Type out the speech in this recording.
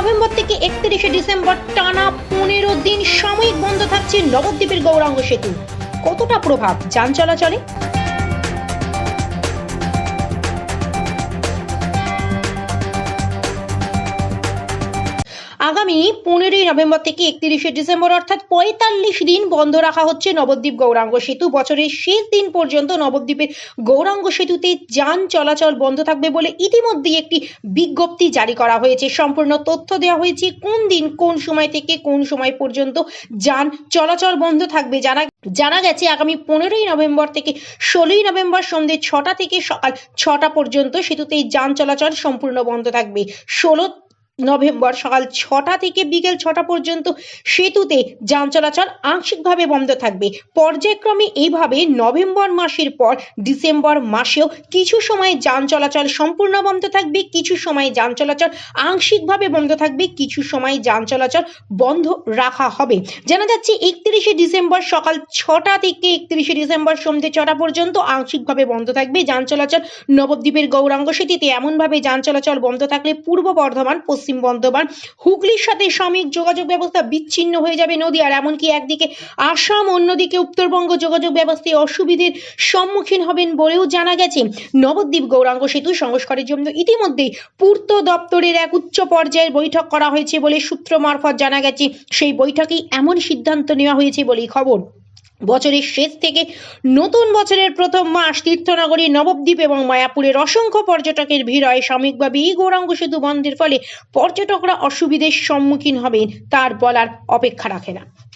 November থেকে একত্রিশে December টানা পনেরো দিন সাময়িক বন্ধ থাকছে নবদ্বীপের গৌরাঙ্গ সেতু। কতটা প্রভাব, যান চলাচলে? আগামী পনেরোই নভেম্বর থেকে একত্রিশে ডিসেম্বর অর্থাৎ পঁয়তাল্লিশ দিন বন্ধ রাখা হচ্ছে নবদ্বীপ গৌরাঙ্গ সেতু। বছরের শেষ দিন পর্যন্ত নবদ্বীপের গৌরাঙ্গ সেতুতে যান চলাচল বন্ধ থাকবে বলে ইতিমধ্যেই একটি বিজ্ঞপ্তি জারি করা হয়েছে। সম্পূর্ণ তথ্য দেওয়া হয়েছে কোন দিন, কোন সময় থেকে কোন সময় পর্যন্ত যান চলাচল বন্ধ থাকবে। জানা জানা গেছে আগামী পনেরোই নভেম্বর থেকে ষোলোই নভেম্বর সন্ধ্যে ছটা থেকে সকাল ছটা পর্যন্ত সেতুতে যান চলাচল সম্পূর্ণ বন্ধ থাকবে। ষোলো নভেম্বর সকাল ছটা থেকে বিকেল ছটা পর্যন্ত সেতুতে যান চলাচল আংশিকভাবে বন্ধ থাকবে। পর্যায়ক্রমে এইভাবে নভেম্বর মাসের পর ডিসেম্বর মাসেও কিছু সময় যান চলাচল সম্পূর্ণ বন্ধ থাকবে, কিছু সময় যান চলাচল আংশিকভাবে বন্ধ থাকবে, কিছু সময় যান চলাচল বন্ধ রাখা হবে। জানা যাচ্ছে একত্রিশে ডিসেম্বর সকাল ছটা থেকে একত্রিশে ডিসেম্বর সন্ধ্যে ছটা পর্যন্ত আংশিকভাবে বন্ধ থাকবে। যান চলাচল নবদ্বীপের গৌরাঙ্গ সেতুতে এমনভাবে যান চলাচল বন্ধ থাকলে পূর্ব বর্ধমান পশ্চিম বর্ধমান হুগলির সাথে সাময়িক যোগাযোগ ব্যবস্থা বিচ্ছিন্ন হয়ে যাবে নদীয়ার, এমনকি একদিকে আসাম, অন্যদিকে উত্তরবঙ্গ যোগাযোগ ব্যবস্থায় অসুবিধের সম্মুখীন হবেন বলেও জানা গেছে। নবদ্বীপ গৌরাঙ্গ সেতু সংস্কারের জন্য ইতিমধ্যেই পূর্ত দপ্তরের এক উচ্চ পর্যায়ের বৈঠক করা হয়েছে বলে সূত্র মারফত জানা গেছে। সেই বৈঠকেই এমন সিদ্ধান্ত নেওয়া হয়েছে বলেই খবর। বছরের শেষ থেকে নতুন বছরের প্রথম মাস তীর্থনগরী, নবদ্বীপ এবং মায়াপুরের অসংখ্য পর্যটকের ভিড় হয়। সাময়িকভাবে এই গৌরাঙ্গ সেতু বন্ধের ফলে পর্যটকরা অসুবিধের সম্মুখীন হবেন, তার বলার অপেক্ষা রাখে না।